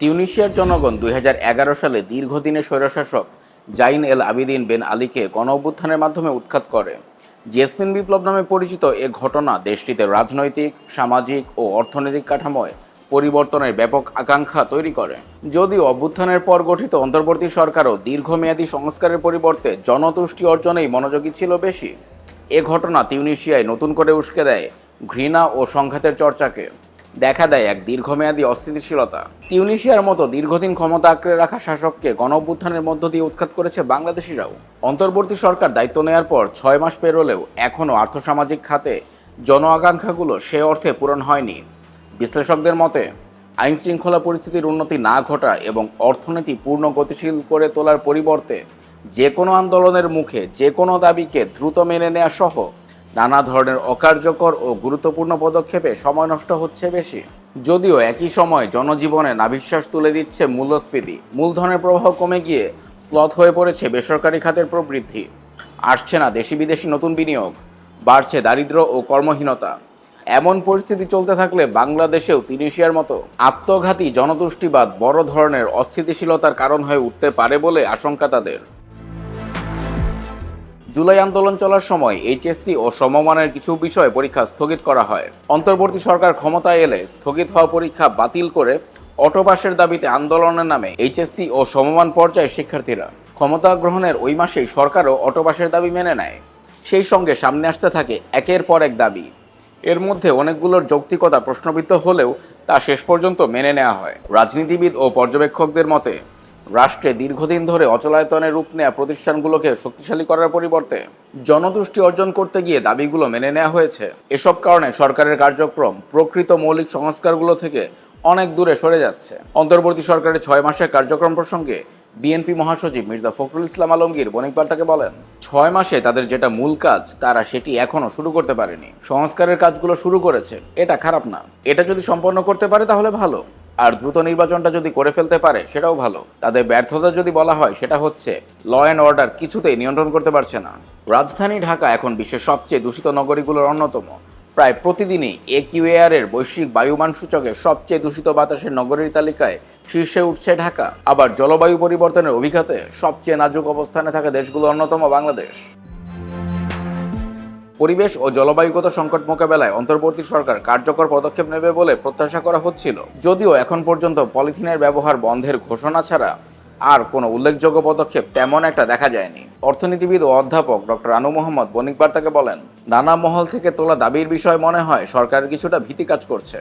তিউনিশিয়ার জনগণ দুই হাজার এগারো সালে দীর্ঘদিনের স্বৈরশাসক জাইন এল আবিদিন বেন আলীকে গণ অভ্যুত্থানের মাধ্যমে উৎখাত করে। জেসমিন বিপ্লব নামে পরিচিত এ ঘটনা দেশটিতে রাজনৈতিক, সামাজিক ও অর্থনৈতিক কাঠামোয় পরিবর্তনের ব্যাপক আকাঙ্ক্ষা তৈরি করে। যদিও অভ্যুত্থানের পর গঠিত অন্তর্বর্তী সরকারও দীর্ঘমেয়াদী সংস্কারের পরিবর্তে জনতুষ্টি অর্জনেই মনোযোগী ছিল বেশি। এ ঘটনা তিউনিশিয়ায় নতুন করে উস্কে দেয় ঘৃণা ও সংঘাতের চর্চাকে। দেখা দেয় এক দীর্ঘমেয়াদী অস্থিতিশীলতা। তিউনিশিয়ার মতো দীর্ঘদিন ক্ষমতা আঁকড়ে রাখা শাসককে গণ অভ্যুত্থানের মধ্য দিয়ে উৎখাত করেছে বাংলাদেশিরাও। অন্তর্বর্তী সরকার দায়িত্ব নেয়ার পর ছয় মাস পেরোলেও এখনও আর্থসামাজিক খাতে জন আকাঙ্ক্ষাগুলো সে অর্থে পূরণ হয়নি। বিশ্লেষকদের মতে আইন শৃঙ্খলা পরিস্থিতির উন্নতি না ঘটা এবং অর্থনীতি পূর্ণ গতিশীল করে তোলার পরিবর্তে যে কোনো আন্দোলনের মুখে যে কোনো দাবিকে দ্রুত মেনে নেওয়া সহ নানা ধরনের অকার্যকর ও গুরুত্বপূর্ণ পদক্ষেপে সময় নষ্ট হচ্ছে বেশি। যদিও একই সময় জনজীবনে নাবিশ্বাস তুলে দিচ্ছে মূল্যস্ফীতি। মূলধনের প্রবাহ কমে গিয়ে স্লথ হয়ে পড়েছে বেসরকারি খাতের প্রবৃদ্ধি। আসছে না দেশি বিদেশি নতুন বিনিয়োগ, বাড়ছে দারিদ্র ও কর্মহীনতা। এমন পরিস্থিতি চলতে থাকলে বাংলাদেশেও তিনিশিয়ার মতো আত্মঘাতী জনতুষ্টিবাদ বড় ধরনের অস্থিতিশীলতার কারণ হয়ে উঠতে পারে বলে আশঙ্কা তাদের। জুলাই আন্দোলন চলার সময় এইচএসসি ও সমমানের কিছু বিষয়ে পরীক্ষা স্থগিত করা হয়। অন্তর্বর্তী সরকার ক্ষমতায় এলে স্থগিত হওয়া পরীক্ষা বাতিল করে অটোপাসের দাবিতে আন্দোলনের নামে এইচএসসি ও সমমান পর্যায়ের শিক্ষার্থীরা। ক্ষমতা গ্রহণের ওই মাসেই সরকারও অটোপাসের দাবি মেনে নেয়। সেই সঙ্গে সামনে আসতে থাকে একের পর এক দাবি। এর মধ্যে অনেকগুলোর যৌক্তিকতা প্রশ্নবিদ্ধ হলেও তা শেষ পর্যন্ত মেনে নেওয়া হয়। রাজনীতিবিদ ও পর্যবেক্ষকদের মতে রাষ্ট্রে দীর্ঘদিন ধরে অচলায়তনের রূপ নেওয়া প্রতিষ্ঠানগুলোকে শক্তিশালী করার পরিবর্তে জনতুষ্টি অর্জন করতে গিয়ে দাবিগুলো মেনে নেওয়া হয়েছে। এসব কারণে সরকারের কার্যক্রম প্রকৃত মৌলিক সংস্কারগুলো থেকে অনেক দূরে সরে যাচ্ছে। অন্তর্বর্তী সরকারের ছয় মাসের কার্যক্রম প্রসঙ্গে বিএনপি মহাসচিব মির্জা ফখরুল ইসলাম আলমগীর বণিক বার্তাকে বলেন, ছয় মাসে তাদের যেটা মূল কাজ, তারা সেটি এখনও শুরু করতে পারেনি। সংস্কারের কাজগুলো শুরু করেছে, এটা খারাপ না। এটা যদি সম্পন্ন করতে পারে তাহলে ভালো। আর দ্রুত নির্বাচনটা যদি করে ফেলতে পারে, সেটাও ভালো। তাদের ব্যর্থতা যদি বলা হয়, সেটা হচ্ছে ল অ্যান্ড অর্ডার কিছুতেই নিয়ন্ত্রণ করতে পারছে না। রাজধানী ঢাকা এখন বিশ্বের সবচেয়ে দূষিত নগরীগুলোর অন্যতম। প্রায় প্রতিদিনই একিউএআর এর বৈশ্বিক বায়ুমান সূচকে সবচেয়ে দূষিত বাতাসের নগরীর তালিকায় শীর্ষে উঠছে ঢাকা। আবার জলবায়ু পরিবর্তনের অভিঘাতে সবচেয়ে নাজুক অবস্থানে থাকা দেশগুলো অন্যতম বাংলাদেশ। পরিবেশ ও জলবায়ুগত সংকট মোকাবেলায় অন্তর্বর্তী সরকার কার্যকর পদক্ষেপ নেবে বলে প্রত্যাশা করা হচ্ছিল। যদিও এখন পর্যন্ত পলিথিনের ব্যবহার বন্ধের ঘোষণা ছাড়া আর কোনো উল্লেখযোগ্য পদক্ষেপ তেমন একটা দেখা যায়নি। অর্থনীতিবিদ ও অধ্যাপক ডক্টর আনু মোহাম্মদ বণিক বার্তাকে বলেন, নানা মহল থেকে তোলা দাবির বিষয় মনে হয় সরকার কিছুটা ভীতি কাজ করছে।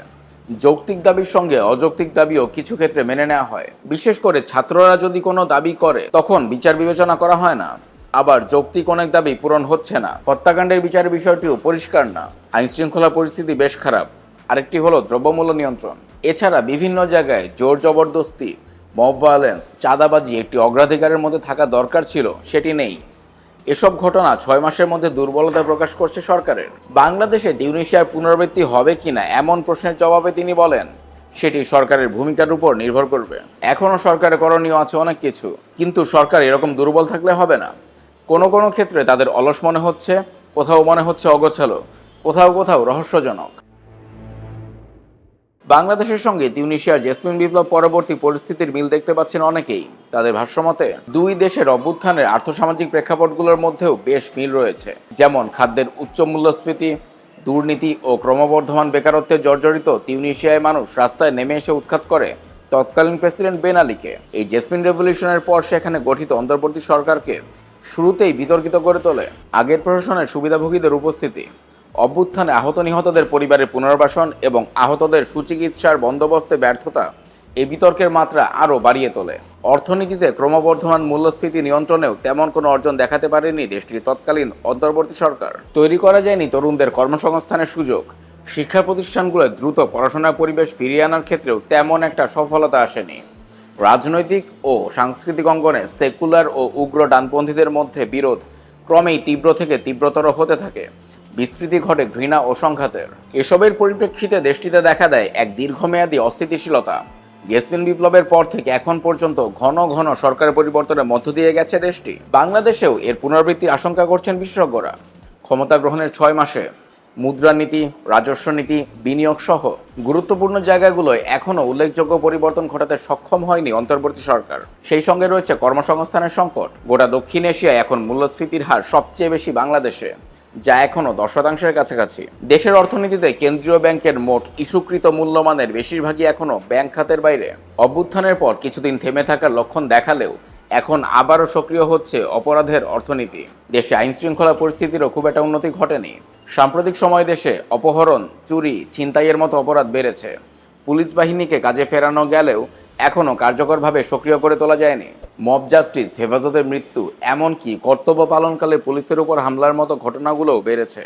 যৌক্তিক দাবির সঙ্গে অযৌক্তিক দাবিও কিছু ক্ষেত্রে মেনে নেওয়া হয়। বিশেষ করে ছাত্ররা যদি কোনো দাবি করে, তখন বিচার বিবেচনা করা হয় না। আবার যৌক্তিক অনেক দাবি পূরণ হচ্ছে না। হত্যাকাণ্ডের বিচারের বিষয়টিও পরিষ্কার না। আইন শৃঙ্খলা পরিস্থিতি বেশ খারাপ। আরেকটি হলো দ্রব্যমূল্য নিয়ন্ত্রণ। এছাড়া বিভিন্ন জায়গায় জোর জবরদস্তি, মব ভায়োলেন্স, চাঁদাবাজি একটি অগ্রাধিকারের মধ্যে থাকা দরকার ছিল, সেটি নেই। এসব ঘটনা ছয় মাসের মধ্যে দুর্বলতা প্রকাশ করছে সরকারের। বাংলাদেশে তিউনিশিয়ার পুনরাবৃত্তি হবে কিনা এমন প্রশ্নের জবাবে তিনি বলেন, সেটি সরকারের ভূমিকার উপর নির্ভর করবে। এখনও সরকারের করণীয় আছে অনেক কিছু, কিন্তু সরকার এরকম দুর্বল থাকলে হবে না। কোনো কোনো ক্ষেত্রে তাদের অলস মনে হচ্ছে, কোথাও মনে হচ্ছে অগোছালো, কোথাও কোথাও রহস্যজনক। বাংলাদেশের সঙ্গে তিউনিশিয়ার জেসমিন বিপ্লব পরবর্তী পরিস্থিতির মিল দেখতে পাচ্ছেন অনেকেই। তাদের ভাষ্যমতে, দুই দেশের অভ্যুত্থানের আর্থসামাজিক প্রেক্ষাপটগুলোর মধ্যেও বেশ মিল রয়েছে। যেমন, খাদ্যের উচ্চ মূল্যস্ফীতি, দুর্নীতি ও ক্রমবর্ধমান বেকারত্বে জর্জরিত তিউনিশিয়ায় মানুষ রাস্তায় নেমে এসে উৎখাত করে তৎকালীন প্রেসিডেন্ট বেন আলীকে। এই জেসমিন রেভলিউশনের পর সেখানে গঠিত অন্তর্বর্তী সরকারকে শুরুতেই বিতর্কিত করে তোলে আগের প্রশাসনের সুবিধাভোগীদের উপস্থিতি, অভ্যুত্থানে আহত নিহতদের পরিবারের পুনর্বাসন এবং আহতদের সুচিকিৎসার বন্দোবস্তে ব্যর্থতা এই বিতর্কের মাত্রা আরও বাড়িয়ে তোলে। অর্থনীতিতে ক্রমবর্ধমান মূল্যস্ফীতি নিয়ন্ত্রণেও তেমন কোনো অর্জন দেখাতে পারেনি দেশটির তৎকালীন অন্তর্বর্তী সরকার। তৈরি করা যায়নি তরুণদের কর্মসংস্থানের সুযোগ। শিক্ষা প্রতিষ্ঠানগুলোয় দ্রুত পড়াশোনার পরিবেশ ফিরিয়ে আনার ক্ষেত্রেও তেমন একটা সফলতা আসেনি। রাজনৈতিক ও সাংস্কৃতিক অঙ্গনে সেকুলার ও উগ্র ডানপন্থীদের মধ্যে বিরোধ ক্রমেই তীব্র থেকে তীব্রতর হতে থাকে। বিস্তৃতি ঘটে ঘৃণা ও সংঘাতের। এসবের পরিপ্রেক্ষিতে দেশটিতে দেখা দেয় এক দীর্ঘমেয়াদী অস্থিতিশীলতা। জেসমিন বিপ্লবের পর থেকে এখন পর্যন্ত ঘন ঘন সরকার পরিবর্তনের মধ্য দিয়ে গেছে দেশটি। বাংলাদেশেও এর পুনরাবৃত্তির আশঙ্কা করছেন বিশেষজ্ঞরা। ক্ষমতা গ্রহণের ছয় মাসে মুদ্রানীতি রাজস্ব নীতি, বিনিয়োগ সহ গুরুত্বপূর্ণ জায়গাগুলোয় এখনও উল্লেখযোগ্য পরিবর্তন ঘটাতে সক্ষম হয়নি অন্তর্বর্তী সরকার। সেই সঙ্গে রয়েছে কর্মসংস্থানের সংকট। গোটা দক্ষিণ এশিয়ায় এখন মূল্যস্ফীতির হার সবচেয়ে বেশি বাংলাদেশে, যা এখনও দশ শতাংশের কাছাকাছি। দেশের অর্থনীতিতে কেন্দ্রীয় ব্যাংকের মোট ইস্যুকৃত মূল্যমানের বেশিরভাগই এখনও ব্যাংক খাতের বাইরে। অভ্যুত্থানের পর কিছুদিন থেমে থাকার লক্ষণ দেখালেও এখন আবারও সক্রিয় হচ্ছে অপরাধের অর্থনীতি। দেশে আইন শৃঙ্খলা পরিস্থিতিরও খুব একটা উন্নতি ঘটেনি। সাম্প্রতিক সময় দেশে অপহরণ, চুরি, ছিনতাইয়ের মতো অপরাধ বেড়েছে। পুলিশ বাহিনীকে কাজে ফেরানো গেলেও এখনও কার্যকরভাবে সক্রিয় করে তোলা যায়নি। মব জাস্টিস হেফাজতের মৃত্যু, এমনকি কর্তব্য পালনকালে পুলিশের উপর হামলার মতো ঘটনাগুলোও বেড়েছে।